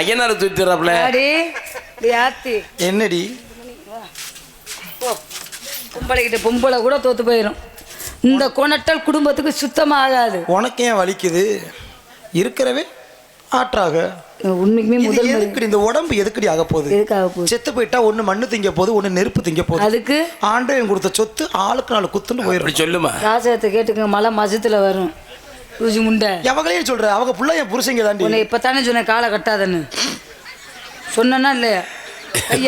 ஐயனார் தூத்திடுறாப்ல என்னடி? பொம்பளைகிட்ட பொம்பளை கூட தோத்து போயிடும் இந்த கொணட்டல் குடும்பத்துக்கு சுத்தமா ஆகாது உனக்கு ஏன் வலிக்குது? இருக்கிறவே ஆற்றாக. உண்மைக்குமே முதல். எதுக்குடி இந்த உடம்பு எதுக்குடி ஆக போகுது? எதுக்காக போகுது? செத்து போயிட்டா ஒண்ணு மண்ணு திங்க போகுது ஒண்ணு நெருப்பு திங்க போகுது. அதுக்கு? ஆண்டவன் கொடுத்த சொத்து ஆளுக்கு நாலு குத்துன்னு போயிடும் சொல்லுமா? ராசகத்தை கேட்டுக்கங்க மழை மசத்துல வரும். ருசி முண்டை. எவங்களையும் சொல்ற அவங்க புள்ள என் புருஷங்க தாண்டி. உன்னை இப்பத்தானே சொன்னேன் காலை கட்டாதன்னு. சொன்னா இல்லையா?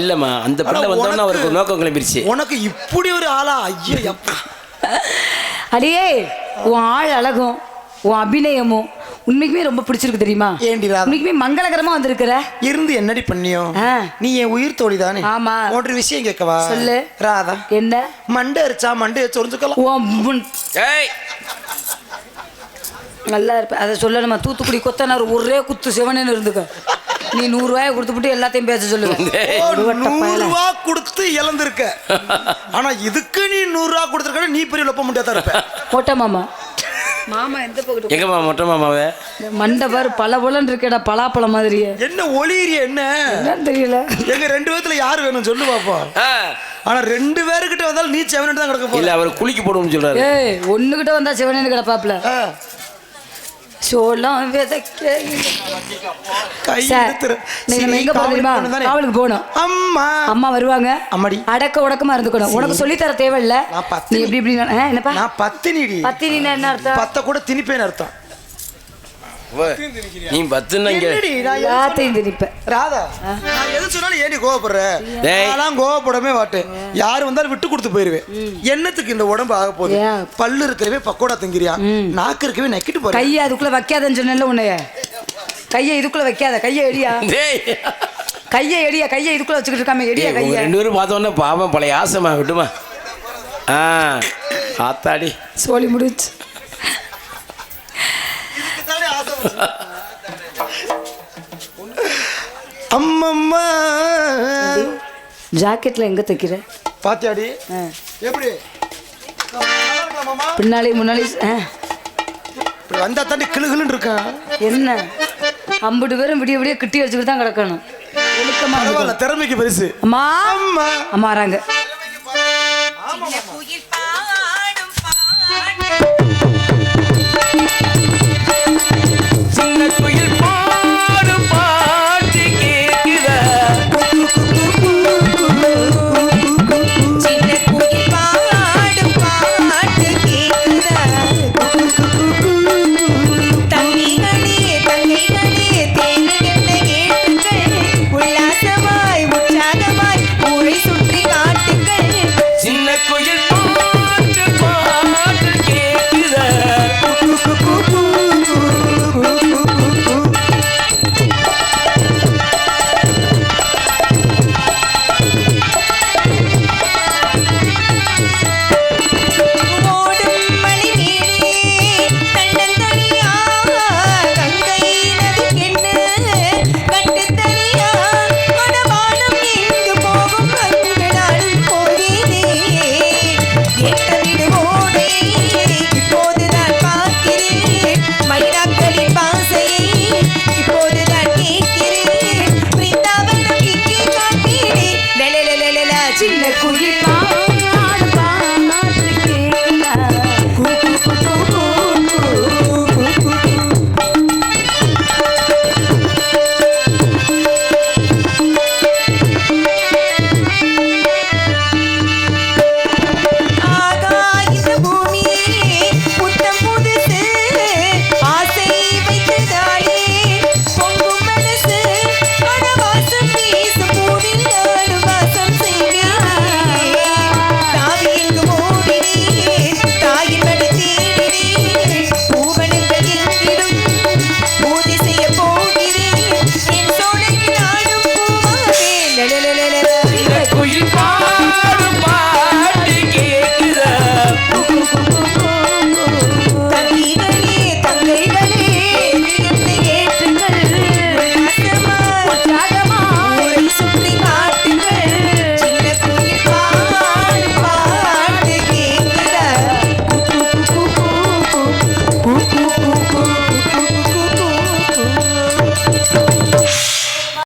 இல்லம்மா அந்த பிள்ளை வந்தோன்னா அவருக்கு நோக்கம் கிளம்பிருச்சு. உனக்கு இப்படி ஒரு ஆளா? ஐயோ அடியே உன் ஆள் அழகும் உன் அபிநயமும் உண்மைக்குமே ரொம்ப பிடிச்சிருக்கு தெரியுமா? ஏண்டி ராதா? உண்மைக்குமே மங்களகரமா வந்திருக்கிற. இருந்து என்னடி பண்ணியோ. நீ என் உயிர் தோழி தானே ஆமா. ஒரு விஷயம் கேட்கவா? சொல்லு. ராதா. என்ன? மண்டை அரிச்சா மண்டையை சொரிஞ்சுக்கலாம். உன் முன்- ஏய் நல்லா இருப்ப. அதை சொல்லணுமா தூத்துக்குடி கொத்தனார் ஒரே குத்து சிவனேன்னு இருந்துக்க. நீ நூறு ரூபாயை கொடுத்துட்டு எல்லாத்தையும் பேச சொல்லுவேன் ஓ, நூறு ரூபா கொடுத்து இழந்திருக்க. ஆனா இதுக்கு நீ நூறு ரூபா கொடுத்துருக்க நீ பெரிய லொப்ப முடியாத இருப்ப. போட்ட மாமா. மாமா எந்த பக்கத்து எங்கம்மா மொட்டை மாமாவே? இந்த மண்டை பாரு பல பலன்னு இருக்கேடா பலாப்பழம் மாதிரியே. என்ன ஒளிரிய என்ன? என்னன்னு தெரியல. எங்க ரெண்டு பேத்துல யாரு வேணும் சொல்லு பாப்போம் ஆனா ரெண்டு பேருக்கிட்ட வந்தாலும் நீ செவனிட்டு தான் கிடக்க போற. இல்ல அவர் குளிக்க போடுவோம்னு சொல்றாரு. ஏய் ஒண்ணுகிட்ட வந்தா சிவனேன்னு கிடப்பாப்ல. சோளம் விதைக்க காவலுக்கு போகணும்? அம்மா. அம்மா வருவாங்க. அம்மாடி. அடக்க உடக்கமா இருந்துக்கணும். உனக்கு சொல்லித்தர தேவையில்ல. நான் பத்தினி. நீ எப்படி இப்படி என்னப்பா? நான் பத்தினிடி. பத்திரின்னா என்ன அர்த்தம்? பத்த கூட திணிப்பேன்னு அர்த்தம். நீ பத்துன்னா இங்க. என்னடி, நான் எது எல்லாத்தையும் திணிப்பேன் ராதா நான் எது சொன்னாலும் ஏடி கோவப்படுற. நான் கோவப்படவே மாட்டேன் யாரு வந்தாலும் விட்டு கொடுத்து போயிருவேன். என்னத்துக்கு இந்த உடம்பு ஆக போகுது? பல்லு இருக்கவே பக்கோடா திங்கிறியா? நாக்கு இருக்கவே நக்கிட்டு போறேன். கையை அதுக்குள்ள வைக்காதன்னு சொன்னேன்ல உன்னைய. கையை இதுக்குள்ள வைக்காத. கையை எடியா. டேய். கையை எடியா. கையை இதுக்குள்ள வச்சுக்கிட்டு இருக்காம எடியா கையை. ரெண்டு பேரும் பார்த்தோன்னே பாவம் பழைய ஆசைமா விட்டுமா. ஆ ஆத்தாடி. சோழி முடிச்சு. அம்மம்மா. ஜாக்கெட்ல எங்க தைக்கிற? பாத்தியாடி. எப்படி? பின்னாலே முன்னாலே வந்தா தாண்டி கிளுகிளுன்னு இருக்கான் என்ன? ஐம்பது பேரும் விடிய விடிய கிட்டி வச்சுக்கிட்டு தான் கிடக்கணும். திறமைக்கு பரிசு. அம்மா. அம்மா. அம்மா வராங்க. சின்ன குயில்